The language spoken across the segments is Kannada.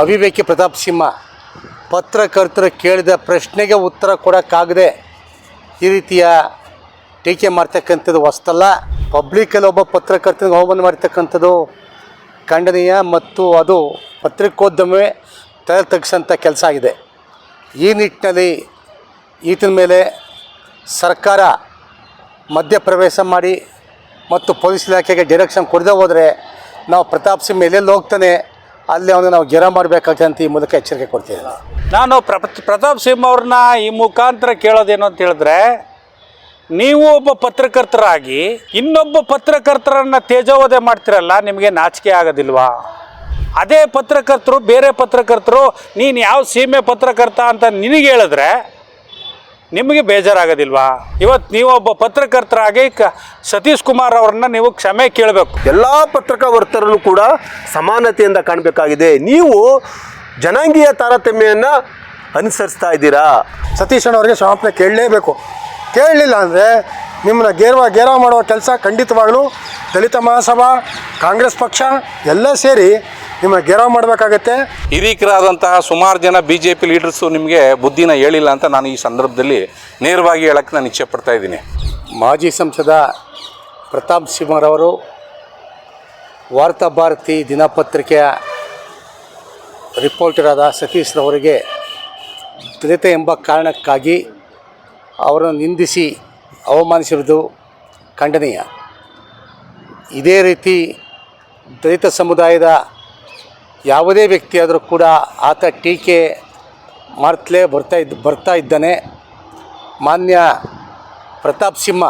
ಅವಿವೇಕಿ ಪ್ರತಾಪ್ ಸಿಂಹ ಪತ್ರಕರ್ತರು ಕೇಳಿದ ಪ್ರಶ್ನೆಗೆ ಉತ್ತರ ಕೊಡೋಕ್ಕಾಗದೆ ಈ ರೀತಿಯ ಟೀಕೆ ಮಾಡ್ತಕ್ಕಂಥದ್ದು ಹೊಸ್ತಲ್ಲ. ಪಬ್ಲಿಕಲ್ಲಿ ಒಬ್ಬ ಪತ್ರಕರ್ತನಿಗೆ ಅವಮಾನ ಮಾಡ್ತಕ್ಕಂಥದ್ದು ಖಂಡನೀಯ ಮತ್ತು ಅದು ಪತ್ರಿಕೋದ್ಯಮವೇ ತಲೆ ತಗ್ಸೋಂಥ ಕೆಲಸ ಆಗಿದೆ. ಈ ನಿಟ್ಟಿನಲ್ಲಿ ಈತನ ಮೇಲೆ ಸರ್ಕಾರ ಮಧ್ಯಪ್ರವೇಶ ಮಾಡಿ ಮತ್ತು ಪೊಲೀಸ್ ಇಲಾಖೆಗೆ ಡೈರೆಕ್ಷನ್ ಕೊಡದೆ ಹೋದರೆ ನಾವು ಪ್ರತಾಪ್ ಸಿಂಹ ಎಲ್ಲೆಲ್ಲಿ ಹೋಗ್ತಾನೆ? ಅಲ್ಲಿ ಅವನು ನಾವು ಗೆರ ಮಾಡಬೇಕಾಗ್ತದೆ ಅಂತ ಈ ಮೂಲಕ ಎಚ್ಚರಿಕೆ ಕೊಡ್ತೀನಿ. ನಾನು ಪ್ರಪ, ಪ್ರತಾಪ್ ಸಿಂಹ ಅವ್ರನ್ನ ಈ ಮುಖಾಂತರ ಕೇಳೋದೇನು ಅಂತ ಹೇಳಿದ್ರೆ, ನೀವು ಒಬ್ಬ ಪತ್ರಕರ್ತರಾಗಿ ಇನ್ನೊಬ್ಬ ಪತ್ರಕರ್ತರನ್ನ ತೇಜೋವಧೆ ಮಾಡ್ತಿರಲ್ಲ, ನಿಮಗೆ ನಾಚಿಕೆ ಆಗೋದಿಲ್ವಾ? ಅದೇ ಪತ್ರಕರ್ತರು, ಬೇರೆ ಪತ್ರಕರ್ತರು, ನೀನು ಯಾವ ಸೀಮೆ ಪತ್ರಕರ್ತ ಅಂತ ನಿನಗೆ ಹೇಳಿದ್ರೆ ನಿಮಗೆ ಬೇಜಾರಾಗೋದಿಲ್ವಾ? ಇವತ್ತು ನೀವು ಒಬ್ಬ ಪತ್ರಕರ್ತರಾಗಿ ಕ ಸತೀಶ್ ಕುಮಾರ್ ಅವ್ರನ್ನ ನೀವು ಕ್ಷಮೆ ಕೇಳಬೇಕು. ಎಲ್ಲ ಪತ್ರಕರ್ತರನ್ನು ಕೂಡ ಸಮಾನತೆಯಿಂದ ಕಾಣಬೇಕಾಗಿದೆ. ನೀವು ಜನಾಂಗೀಯ ತಾರತಮ್ಯವನ್ನು ಅನುಸರಿಸ್ತಾ ಇದ್ದೀರಾ? ಸತೀಶ್ ಅಣ್ಣವ್ರಿಗೆ ಕ್ಷಮಾಪಣೆ ಕೇಳಲೇಬೇಕು. ಕೇಳಲಿಲ್ಲ ಅಂದರೆ ನಿಮ್ಮನ್ನ ಗೇರ್ವ ಗೇರ ಮಾಡುವ ಕೆಲಸ ಖಂಡಿತವಾಗಲೂ ದಲಿತ ಮಹಾಸಭಾ ಕಾಂಗ್ರೆಸ್ ಪಕ್ಷ ಎಲ್ಲ ಸೇರಿ ನಿಮ್ಮನ್ನ ಗೆರವ್ ಮಾಡಬೇಕಾಗತ್ತೆ. ಹಿರೀಕರಾದಂತಹ ಸುಮಾರು ಜನ ಬಿ ಜೆ ಪಿ ಲೀಡರ್ಸು ನಿಮಗೆ ಬುದ್ಧಿನ ಹೇಳಿಲ್ಲ ಅಂತ ನಾನು ಈ ಸಂದರ್ಭದಲ್ಲಿ ನೇರವಾಗಿ ಹೇಳಕ್ಕೆ ನಾನು ಇಚ್ಛೆ ಪಡ್ತಾ ಇದ್ದೀನಿ. ಮಾಜಿ ಸಂಸದ ಪ್ರತಾಪ್ ಸಿಂಹರವರು ವಾರ್ತಾ ಭಾರತಿ ದಿನಪತ್ರಿಕೆಯ ರಿಪೋರ್ಟರಾದ ಸತೀಶ್ರವರಿಗೆ ದಲಿತ ಎಂಬ ಕಾರಣಕ್ಕಾಗಿ ಅವರನ್ನು ನಿಂದಿಸಿ ಅವಮಾನಿಸಿರುವುದು ಖಂಡನೀಯ. ಇದೇ ರೀತಿ ದಲಿತ ಸಮುದಾಯದ ಯಾವುದೇ ವ್ಯಕ್ತಿಯಾದರೂ ಕೂಡ ಆತ ಟೀಕೆ ಮಾಡ್ತಲೇ ಬರ್ತಾ ಇದ್ದ, ಬರ್ತಾ ಇದ್ದಾನೆ. ಮಾನ್ಯ ಪ್ರತಾಪ್ ಸಿಂಹ,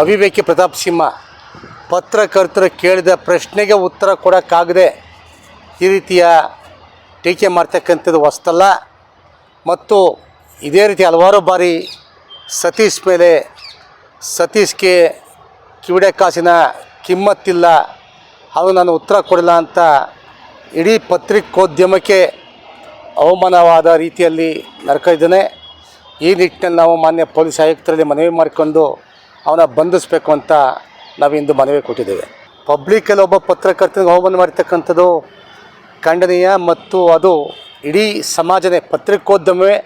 ಅವಿವೇಕಿ ಪ್ರತಾಪ್ ಸಿಂಹ, ಪತ್ರಕರ್ತರು ಕೇಳಿದ ಪ್ರಶ್ನೆಗೆ ಉತ್ತರ ಕೊಡೋಕ್ಕಾಗದೆ ಈ ರೀತಿಯ ಟೀಕೆ ಮಾಡ್ತಕ್ಕಂಥದ್ದು ಹೊಸ್ತಲ್ಲ. ಮತ್ತು ಇದೇ ರೀತಿ ಹಲವಾರು ಬಾರಿ ಸತೀಶ್ ಮೇಲೆ ಸತೀಶ್ಗೆ ಕಿವಿಡೆ ಕಾಸಿನ ಕಿಮ್ಮತ್ತಿಲ್ಲ. ಅದು ನಾನು ಉತ್ತರ ಕೊಡಲ್ಲ ಅಂತ ಇಡೀ ಪತ್ರಿಕೋದ್ಯಮಕ್ಕೆ ಅವಮಾನವಾದ ರೀತಿಯಲ್ಲಿ ನಡ್ಕೊಂಡಿದ್ದಾನೆ ಈ ನಿಟ್ಟಿನಲ್ಲಿ ನಾವು ಮಾನ್ಯ ಪೊಲೀಸ್ ಆಯುಕ್ತರಲ್ಲಿ ಮನವಿ ಮಾಡಿಕೊಂಡು ಅವನ ಬಂಧಿಸಬೇಕು ಅಂತ ನಾವಿಂದು ಮನವಿ ಕೊಟ್ಟಿದ್ದೇವೆ. ಪಬ್ಲಿಕಲ್ಲಿ ಒಬ್ಬ ಪತ್ರಕರ್ತನಿಗೆ ಅವಮಾನ ಮಾಡ್ತಕ್ಕಂಥದ್ದು ಖಂಡನೀಯ ಮತ್ತು ಅದು ಇಡೀ ಸಮಾಜನೇ ಪತ್ರಿಕೋದ್ಯಮವೇ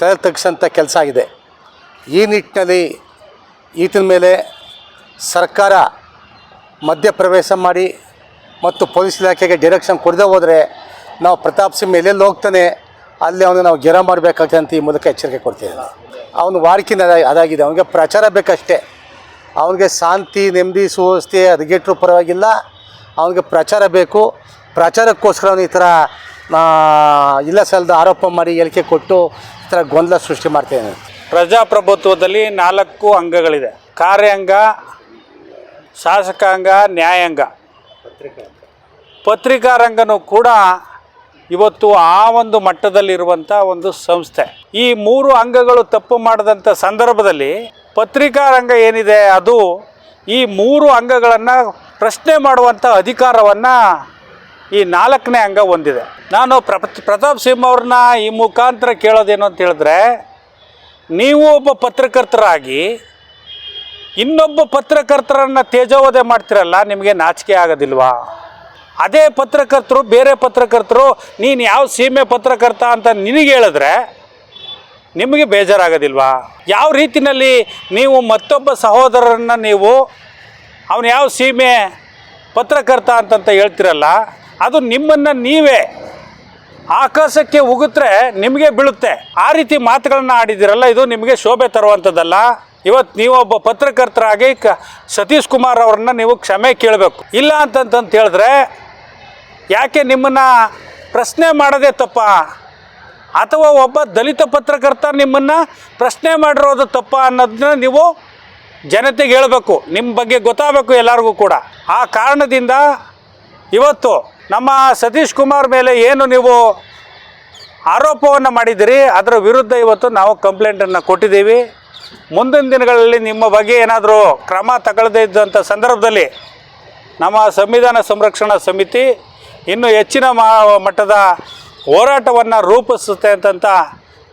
ತಲೆ ತಗ್ಸೋಂಥ ಕೆಲಸ ಆಗಿದೆ. ಈ ನಿಟ್ಟಿನಲ್ಲಿ ಈತನ ಮೇಲೆ ಸರ್ಕಾರ ಮಧ್ಯಪ್ರವೇಶ ಮಾಡಿ ಮತ್ತು ಪೊಲೀಸ್ ಇಲಾಖೆಗೆ ಡೈರೆಕ್ಷನ್ ಕೊಡದೆ ಹೋದರೆ ನಾವು ಪ್ರತಾಪ್ ಸಿಂಹ ಎಲ್ಲೆಲ್ಲಿ ಹೋಗ್ತಾನೆ, ಅಲ್ಲಿ ಅವನು ನಾವು ಗೆರ ಮಾಡಬೇಕಾಗ್ತದೆ ಅಂತ ಈ ಮೂಲಕ ಎಚ್ಚರಿಕೆ ಕೊಡ್ತೀವಿ ಅವನು ವಾರ್ಕಿನ ಅದಾಗಿದೆ. ಅವನಿಗೆ ಪ್ರಚಾರ ಬೇಕಷ್ಟೇ. ಅವನಿಗೆ ಶಾಂತಿ, ನೆಮ್ಮದಿ, ಸುವ್ಯವಸ್ಥೆ ಹದಗೆಟ್ಟರು ಪರವಾಗಿಲ್ಲ. ಅವನಿಗೆ ಪ್ರಚಾರ ಬೇಕು. ಪ್ರಚಾರಕ್ಕೋಸ್ಕರ ಅವನು ಈ ಥರ ಇಲ್ಲ ಸಲ್ಲದ ಆರೋಪ ಮಾಡಿ ಹೇಳಿಕೆ ಕೊಟ್ಟು ಈ ಥರ ಗೊಂದಲ ಸೃಷ್ಟಿ ಮಾಡ್ತೇನೆ ಪ್ರಜಾಪ್ರಭುತ್ವದಲ್ಲಿ ನಾಲ್ಕು ಅಂಗಗಳಿದೆ. ಕಾರ್ಯಾಂಗ, ಶಾಸಕಾಂಗ, ನ್ಯಾಯಾಂಗ. ಪತ್ರಿಕಾರಂಗನೂ ಕೂಡ ಇವತ್ತು ಆ ಒಂದು ಮಟ್ಟದಲ್ಲಿರುವಂಥ ಒಂದು ಸಂಸ್ಥೆ. ಈ ಮೂರು ಅಂಗಗಳು ತಪ್ಪು ಮಾಡಿದಂಥ ಸಂದರ್ಭದಲ್ಲಿ ಪತ್ರಿಕಾರಂಗ ಏನಿದೆ, ಅದು ಈ ಮೂರು ಅಂಗಗಳನ್ನು ಪ್ರಶ್ನೆ ಮಾಡುವಂಥ ಅಧಿಕಾರವನ್ನು ಈ ನಾಲ್ಕನೇ ಅಂಗ ಹೊಂದಿದೆ. ನಾನು ಪ್ರ ಪ್ರತಾಪ್ ಸಿಂಹ ಅವ್ರನ್ನ ಈ ಮುಖಾಂತರ ಕೇಳೋದೇನು ಅಂತ ಹೇಳಿದ್ರೆ, ನೀವು ಒಬ್ಬ ಪತ್ರಕರ್ತರಾಗಿ ಇನ್ನೊಬ್ಬ ಪತ್ರಕರ್ತರನ್ನ ತೇಜೋವಧೆ ಮಾಡ್ತಿರಲ್ಲ, ನಿಮಗೆ ನಾಚಿಕೆ ಆಗೋದಿಲ್ವಾ? ಅದೇ ಪತ್ರಕರ್ತರು, ಬೇರೆ ಪತ್ರಕರ್ತರು, ನೀನು ಯಾವ ಸೀಮೆ ಪತ್ರಕರ್ತ ಅಂತ ನಿನಗೆ ಹೇಳಿದ್ರೆ ನಿಮಗೆ ಬೇಜಾರಾಗೋದಿಲ್ವಾ? ಯಾವ ರೀತಿಯಲ್ಲಿ ನೀವು ಮತ್ತೊಬ್ಬ ಸಹೋದರರನ್ನು ನೀವು, ಅವನು ಯಾವ ಸೀಮೆ ಪತ್ರಕರ್ತ ಅಂತಂತ ಹೇಳ್ತಿರಲ್ಲ, ಅದು ನಿಮ್ಮನ್ನು ನೀವೇ ಆಕಾಶಕ್ಕೆ ಉಗುತ್ರೆ ನಿಮಗೆ ಬೀಳುತ್ತೆ. ಆ ರೀತಿ ಮಾತುಗಳನ್ನ ಆಡಿದಿರಲ್ಲ ಇದು ನಿಮಗೆ ಶೋಭೆ ತರುವಂಥದ್ದಲ್ಲ. ಇವತ್ತು ನೀವೊಬ್ಬ ಪತ್ರಕರ್ತರಾಗಿ ಕ ಸತೀಶ್ ಕುಮಾರ್ ಅವ್ರನ್ನ ನೀವು ಕ್ಷಮೆ ಕೇಳಬೇಕು. ಇಲ್ಲ ಅಂತಂತಂತ ಹೇಳಿದ್ರೆ ಯಾಕೆ ನಿಮ್ಮನ್ನು ಪ್ರಶ್ನೆ ಮಾಡೋದೇ ತಪ್ಪ? ಅಥವಾ ಒಬ್ಬ ದಲಿತ ಪತ್ರಕರ್ತ ನಿಮ್ಮನ್ನು ಪ್ರಶ್ನೆ ಮಾಡಿರೋದು ತಪ್ಪ ಅನ್ನೋದನ್ನ ನೀವು ಜನತೆಗೆ ಹೇಳಬೇಕು. ನಿಮ್ಮ ಬಗ್ಗೆ ಗೊತ್ತಾಗಬೇಕು ಎಲ್ಲರಿಗೂ ಕೂಡ. ಆ ಕಾರಣದಿಂದ ಇವತ್ತು ನಮ್ಮ ಸತೀಶ್ ಕುಮಾರ್ ಮೇಲೆ ಏನು ನೀವು ಆರೋಪವನ್ನು ಮಾಡಿದ್ದೀರಿ, ಅದರ ವಿರುದ್ಧ ಇವತ್ತು ನಾವು ಕಂಪ್ಲೇಂಟನ್ನು ಕೊಟ್ಟಿದ್ದೀವಿ. ಮುಂದಿನ ದಿನಗಳಲ್ಲಿ ನಿಮ್ಮ ಬಗ್ಗೆ ಏನಾದರೂ ಕ್ರಮ ತಗೊಳ್ಳದೇ ಇದ್ದಂಥ ಸಂದರ್ಭದಲ್ಲಿ ನಮ್ಮ ಸಂವಿಧಾನ ಸಂರಕ್ಷಣಾ ಸಮಿತಿ ಇನ್ನೂ ಹೆಚ್ಚಿನ ಮಟ್ಟದ ಹೋರಾಟವನ್ನು ರೂಪಿಸುತ್ತೆ ಅಂತಂತ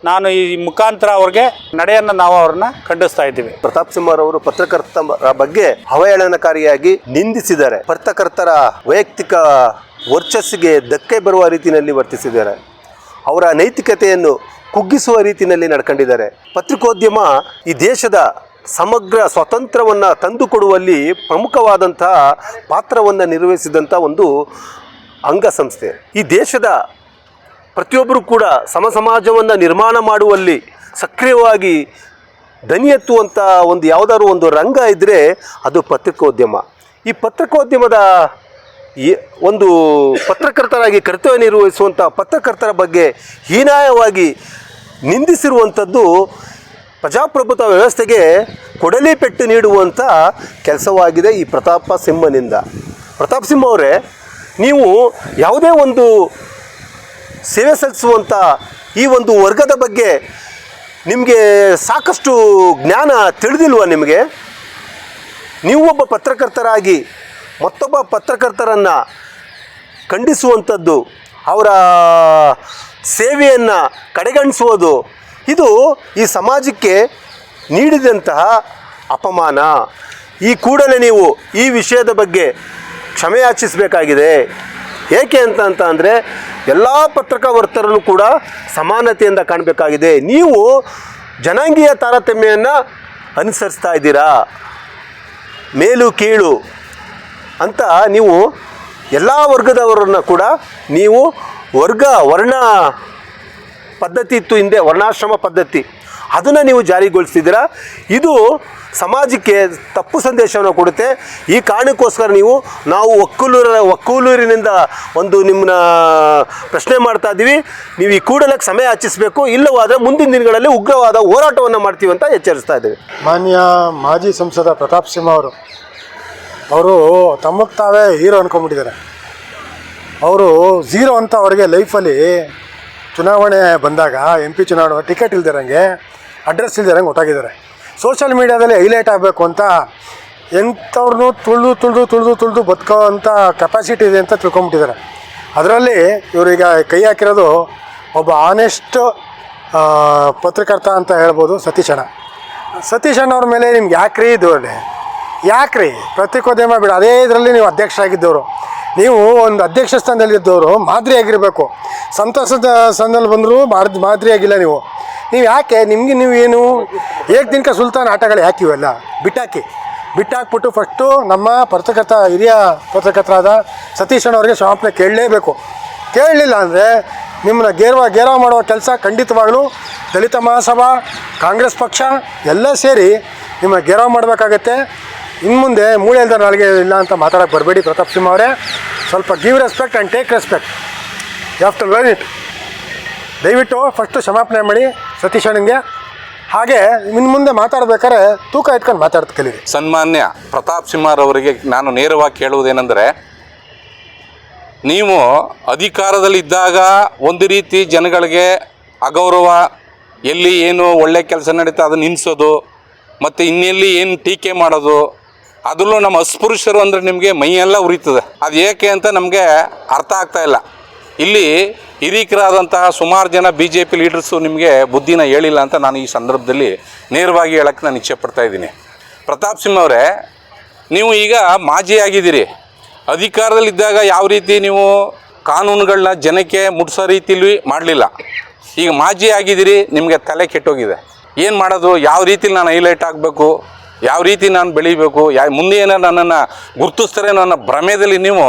ನಾನು ಈ ಮುಖಾಂತರ ಅವ್ರಿಗೆ ನಡೆಯನ್ನು ನಾವು ಅವ್ರನ್ನ ಖಂಡಿಸ್ತಾ ಇದ್ದೀವಿ. ಪ್ರತಾಪ್ ಸಿಂಹ ಅವರು ಪತ್ರಕರ್ತರ ಬಗ್ಗೆ ಅವಹೇಳನಕಾರಿಯಾಗಿ ನಿಂದಿಸಿದ್ದಾರೆ. ಪತ್ರಕರ್ತರ ವೈಯಕ್ತಿಕ ವರ್ಚಸ್ಸಿಗೆ ಧಕ್ಕೆ ಬರುವ ರೀತಿಯಲ್ಲಿ ವರ್ತಿಸಿದ್ದಾರೆ. ಅವರ ನೈತಿಕತೆಯನ್ನು ಕುಗ್ಗಿಸುವ ರೀತಿಯಲ್ಲಿ ನಡ್ಕೊಂಡಿದ್ದಾರೆ. ಪತ್ರಿಕೋದ್ಯಮ ಈ ದೇಶದ ಸಮಗ್ರ ಸ್ವಾತಂತ್ರ್ಯವನ್ನು ತಂದುಕೊಡುವಲ್ಲಿ ಪ್ರಮುಖವಾದಂತಹ ಪಾತ್ರವನ್ನು ನಿರ್ವಹಿಸಿದಂಥ ಒಂದು ಅಂಗಸಂಸ್ಥೆ. ಈ ದೇಶದ ಪ್ರತಿಯೊಬ್ಬರು ಕೂಡ ಸಮ ಸಮಾಜವನ್ನು ನಿರ್ಮಾಣ ಮಾಡುವಲ್ಲಿ ಸಕ್ರಿಯವಾಗಿ ದನಿ ಎತ್ತುವಂಥ ಒಂದು ಯಾವುದಾದ್ರು ಒಂದು ರಂಗ ಇದ್ದರೆ ಅದು ಪತ್ರಿಕೋದ್ಯಮ. ಈ ಪತ್ರಿಕೋದ್ಯಮದ ಒಂದು ಪತ್ರಕರ್ತರಾಗಿ ಕರ್ತವ್ಯ ನಿರ್ವಹಿಸುವಂಥ ಪತ್ರಕರ್ತರ ಬಗ್ಗೆ ಹೀನಾಯವಾಗಿ ನಿಂದಿಸಿರುವಂಥದ್ದು ಪ್ರಜಾಪ್ರಭುತ್ವ ವ್ಯವಸ್ಥೆಗೆ ಕೊಡಲಿ ಪೆಟ್ಟು ನೀಡುವಂಥ ಕೆಲಸವಾಗಿದೆ ಈ ಪ್ರತಾಪ ಸಿಂಹನಿಂದ. ಪ್ರತಾಪ್ ಸಿಂಹ ಅವರೇ, ನೀವು ಯಾವುದೇ ಒಂದು ಸೇವೆ ಸಲ್ಲಿಸುವಂಥ ಈ ಒಂದು ವರ್ಗದ ಬಗ್ಗೆ ನಿಮಗೆ ಸಾಕಷ್ಟು ಜ್ಞಾನ ತಿಳಿದಿಲ್ವ ನಿಮಗೆ? ನೀವು ಒಬ್ಬ ಪತ್ರಕರ್ತರಾಗಿ ಮತ್ತೊಬ್ಬ ಪತ್ರಕರ್ತರನ್ನು ಖಂಡಿಸುವಂಥದ್ದು, ಅವರ ಸೇವೆಯನ್ನು ಕಡೆಗಣಿಸುವುದು, ಇದು ಈ ಸಮಾಜಕ್ಕೆ ನೀಡಿದಂತಹ ಅಪಮಾನ. ಈ ಕೂಡಲೇ ನೀವು ಈ ವಿಷಯದ ಬಗ್ಗೆ ಕ್ಷಮೆಯಾಚಿಸಬೇಕಾಗಿದೆ ಏಕೆ ಅಂತ ಅಂತ ಅಂದರೆ, ಎಲ್ಲ ಪತ್ರಕರ್ತರನ್ನು ಕೂಡ ಸಮಾನತೆಯಿಂದ ಕಾಣಬೇಕಾಗಿದೆ. ನೀವು ಜನಾಂಗೀಯ ತಾರತಮ್ಯವನ್ನು ಅನುಸರಿಸ್ತಾ ಇದ್ದೀರಾ? ಮೇಲು, ಕೀಳು. ಅಂತ ನೀವು ಎಲ್ಲ ವರ್ಗದವರನ್ನು ಕೂಡ ನೀವು ವರ್ಗ ವರ್ಣ ಪದ್ಧತಿ ಇತ್ತು ಹಿಂದೆ, ವರ್ಣಾಶ್ರಮ ಪದ್ಧತಿ. ಅದನ್ನು ನೀವು ಜಾರಿಗೊಳಿಸ್ತಿದ್ದೀರಾ? ಇದು ಸಮಾಜಕ್ಕೆ ತಪ್ಪು ಸಂದೇಶವನ್ನು ಕೊಡುತ್ತೆ. ಈ ಕಾರಣಕ್ಕೋಸ್ಕರ ನೀವು, ನಾವು ಒಕ್ಕೂಲೂರ, ಒಕ್ಕೂಲೂರಿನಿಂದ ಒಂದು ನಿಮ್ಮನ್ನ ಪ್ರಶ್ನೆ ಮಾಡ್ತಾ ಇದ್ದೀವಿ ನೀವು ಈ ಕೂಡಲೇ ಸಮಯ ಹಚ್ಚಿಸಬೇಕು ಇಲ್ಲವಾದರೆ ಮುಂದಿನ ದಿನಗಳಲ್ಲಿ ಉಗ್ರವಾದ ಹೋರಾಟವನ್ನು ಮಾಡ್ತೀವಿ ಅಂತ ಎಚ್ಚರಿಸ್ತಾ ಇದ್ದೀವಿ. ಮಾನ್ಯ ಮಾಜಿ ಸಂಸದ ಪ್ರತಾಪ್ ಸಿಂಹ ಅವರು ಅವರು ತಮಗೆ ತಾವೇ ಹೀರೋ ಅನ್ಕೊಂಬಿಟ್ಟಿದ್ದಾರೆ ಅವರು ಝೀರೋ ಅಂತ ಅವರಿಗೆ ಲೈಫಲ್ಲಿ ಚುನಾವಣೆ ಬಂದಾಗ ಎಂ ಪಿ ಚುನಾವಣೆ ಟಿಕೆಟ್ ಇಲ್ದಿರಂಗೆ ಅಡ್ರೆಸ್ ಇಲ್ದಿರಂಗೆ ಹೊಟ್ಟಾಗಿದ್ದಾರೆ ಸೋಷಿಯಲ್ ಮೀಡ್ಯಾದಲ್ಲಿ ಹೈಲೈಟ್ ಆಗಬೇಕು ಅಂತ ಎಂಥವ್ರನ್ನೂ ತುಳಿದು ತುಳಿದು ತುಳಿದು ತುಳಿದು ಬದುಕೋ ಅಂಥ ಕೆಪಾಸಿಟಿ ಇದೆ ಅಂತ ತಿಳ್ಕೊಂಬಿಟ್ಟಿದ್ದಾರೆ. ಅದರಲ್ಲಿ ಇವರೀಗ ಕೈ ಹಾಕಿರೋದು ಒಬ್ಬ ಆನೆಸ್ಟ್ ಪತ್ರಕರ್ತ ಅಂತ ಹೇಳ್ಬೋದು ಸತೀಶ್ ಅಣ್ಣ. ಅವ್ರ ಮೇಲೆ ನಿಮ್ಗೆ ಯಾಕ್ರಿ ಇದು ಅಲ್ಲಿ ಯಾಕ್ರಿ? ಪ್ರತ್ಯೇಕೋದ್ಯಮ ಬಿಡ. ಅದೇ ಇದರಲ್ಲಿ ನೀವು ಅಧ್ಯಕ್ಷರಾಗಿದ್ದವರು. ನೀವು ಒಂದು ಅಧ್ಯಕ್ಷ ಸ್ಥಾನದಲ್ಲಿದ್ದವರು ಮಾದರಿಯಾಗಿರಬೇಕು ಸಂತಸದ ಸ್ಥಾನದಲ್ಲಿ ಬಂದರೂ ಮಾದ್ ಮಾದರಿಯಾಗಿಲ್ಲ ನೀವು. ನೀವು ಯಾಕೆ? ನಿಮಗೆ ನೀವು ಏನು? ಏಕ್ ದಿನಕ ಸುಲ್ತಾನ್ ಆಟಗಳು ಯಾಕೆ ಇವೆಲ್ಲ? ಬಿಟ್ಟಾಕಿ. ಬಿಟ್ಟಾಕ್ಬಿಟ್ಟು ಫಸ್ಟು ನಮ್ಮ ಪತ್ರಕರ್ತ ಹಿರಿಯ ಪತ್ರಕರ್ತರಾದ ಸತೀಶ್ ಅಣ್ಣವ್ರಿಗೆ ಸ್ವಾಪನೆ ಕೇಳಲೇಬೇಕು. ಕೇಳಲಿಲ್ಲ ಅಂದರೆ ನಿಮ್ಮನ್ನ ಗೇರ್ವ, ಗೇರವ ಮಾಡುವ ಕೆಲಸ ಖಂಡಿತವಾಗಲೂ ದಲಿತ ಮಹಾಸಭಾ, ಕಾಂಗ್ರೆಸ್ ಪಕ್ಷ ಎಲ್ಲ ಸೇರಿ ನಿಮ್ಮ ಗೇರವ ಮಾಡಬೇಕಾಗತ್ತೆ. ಇನ್ನು ಮುಂದೆ ಮೂಳೆ ಇಲ್ದ ನಾಳೆಗೆ ಇಲ್ಲ ಅಂತ ಮಾತಾಡೋಕ್ಕೆ ಬರಬೇಡಿ ಪ್ರತಾಪ್ ಸಿಂಹ ಅವರೇ. ಸ್ವಲ್ಪ give respect and take respect you have to learn it ದಯವಿಟ್ಟು ಫಸ್ಟು ಕ್ಷಮಾಪಣೆ ಮಾಡಿ ಸತೀಶ್ ಅಣ್ಣಂಗೆ ಹಾಗೆ ಇನ್ನು ಮುಂದೆ ಮಾತಾಡ್ಬೇಕಾದ್ರೆ ತೂಕ ಎತ್ಕೊಂಡು ಮಾತಾಡ್ತಾ ಕಲೀರಿ ಸನ್ಮಾನ್ಯ ಪ್ರತಾಪ್ ಸಿಂಹರವರಿಗೆ ನಾನು ನೇರವಾಗಿ ಕೇಳುವುದೇನೆಂದರೆ, ನೀವು ಅಧಿಕಾರದಲ್ಲಿದ್ದಾಗ ಒಂದು ರೀತಿ ಜನಗಳಿಗೆ ಅಗೌರವ, ಎಲ್ಲಿ ಏನು ಒಳ್ಳೆ ಕೆಲಸ ನಡೀತಾ ಅದನ್ನು ನಿಲ್ಲಿಸೋದು ಮತ್ತು ಇನ್ನೆಲ್ಲಿ ಏನು ಟೀಕೆ ಮಾಡೋದು ಅದರಲ್ಲೂ ನಮ್ಮ ಅಸ್ಪೃಶ್ಯರು ಅಂದರೆ ನಿಮಗೆ ಮೈಯೆಲ್ಲ ಉರಿತದೆ. ಅದು ಏಕೆ ಅಂತ ನಮಗೆ ಅರ್ಥ ಆಗ್ತಾ ಇಲ್ಲ. ಇಲ್ಲಿ ಹಿರೀಕರಾದಂತಹ ಸುಮಾರು ಜನ ಬಿ ಜೆ ಪಿ ಲೀಡರ್ಸು ನಿಮಗೆ ಬುದ್ಧಿನ ಹೇಳಿಲ್ಲ ಅಂತ ನಾನು ಈ ಸಂದರ್ಭದಲ್ಲಿ ನೇರವಾಗಿ ಹೇಳೋಕ್ಕೆ ನಾನು ಇಚ್ಛೆಪಡ್ತಾ ಇದ್ದೀನಿ. ಪ್ರತಾಪ್ ಸಿಂಹ ಅವರೇ, ನೀವು ಈಗ ಮಾಜಿ ಆಗಿದ್ದೀರಿ. ಅಧಿಕಾರದಲ್ಲಿದ್ದಾಗ ಯಾವ ರೀತಿ ನೀವು ಕಾನೂನುಗಳನ್ನ ಜನಕ್ಕೆ ಮುಟ್ಸೋ ರೀತಿಲಿ ಮಾಡಲಿಲ್ಲ. ಈಗ ಮಾಜಿ ಆಗಿದ್ದೀರಿ, ನಿಮಗೆ ತಲೆ ಕೆಟ್ಟೋಗಿದೆ. ಏನು ಮಾಡೋದು? ಯಾವ ರೀತಿಲಿ ನಾನು ಹೈಲೈಟ್ ಆಗಬೇಕು? ಯಾವ ರೀತಿ ನಾನು ಬೆಳಿಬೇಕು, ಯಾ ಮುಂದೆ ಏನೋ ನನ್ನನ್ನು ಗುರುತಿಸ್ತಾರೆ ನನ್ನ ಭ್ರಮೆಯಲ್ಲಿ ನೀವು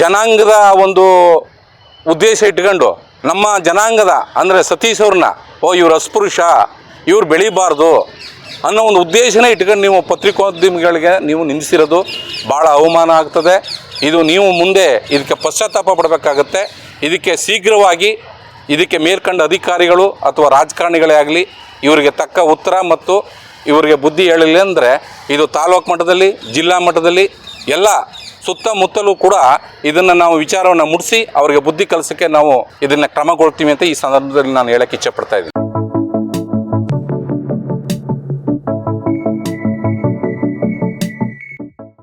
ಜನಾಂಗದ ಒಂದು ಉದ್ದೇಶ ಇಟ್ಕೊಂಡು, ನಮ್ಮ ಜನಾಂಗದ ಅಂದರೆ ಸತೀಶ್ ಅವ್ರನ್ನ, ಓ, ಇವ್ರು ಅಸ್ಪೃಶ್ಯ ಇವ್ರು ಬೆಳಿಬಾರ್ದು ಅನ್ನೋ ಒಂದು ಉದ್ದೇಶನೇ ಇಟ್ಕೊಂಡು ನೀವು ಪತ್ರಿಕೋದ್ಯಮಿಗಳಿಗೆ ನೀವು ನಿಲ್ಲಿಸಿರೋದು ಭಾಳ ಅವಮಾನ ಆಗ್ತದೆ. ಇದು ನೀವು ಮುಂದೆ ಇದಕ್ಕೆ ಪಶ್ಚಾತ್ತಾಪ ಪಡಬೇಕಾಗತ್ತೆ. ಇದಕ್ಕೆ ಶೀಘ್ರವಾಗಿ ಇದಕ್ಕೆ ಮೇಲ್ಕಂಡ ಅಧಿಕಾರಿಗಳು ಅಥವಾ ರಾಜಕಾರಣಿಗಳೇ ಆಗಲಿ, ಇವರಿಗೆ ತಕ್ಕ ಉತ್ತರ ಮತ್ತು ಇವರಿಗೆ ಬುದ್ಧಿ ಹೇಳಿಲ್ಲ ಅಂದರೆ ಇದು ತಾಲೂಕು ಮಟ್ಟದಲ್ಲಿ, ಜಿಲ್ಲಾ ಮಟ್ಟದಲ್ಲಿ ಎಲ್ಲ ಸುತ್ತಮುತ್ತಲೂ ಕೂಡ ಇದನ್ನು ನಾವು ವಿಚಾರವನ್ನು ಮುಡಿಸಿ ಅವರಿಗೆ ಬುದ್ಧಿ ಕಲಿಸೋಕ್ಕೆ ನಾವು ಇದನ್ನು ಕ್ರಮಗೊಳ್ತೀವಿ ಅಂತ ಈ ಸಂದರ್ಭದಲ್ಲಿ ನಾನು ಹೇಳಕ್ಕೆ ಇಚ್ಛೆಪಡ್ತಾ ಇದ್ದೀನಿ.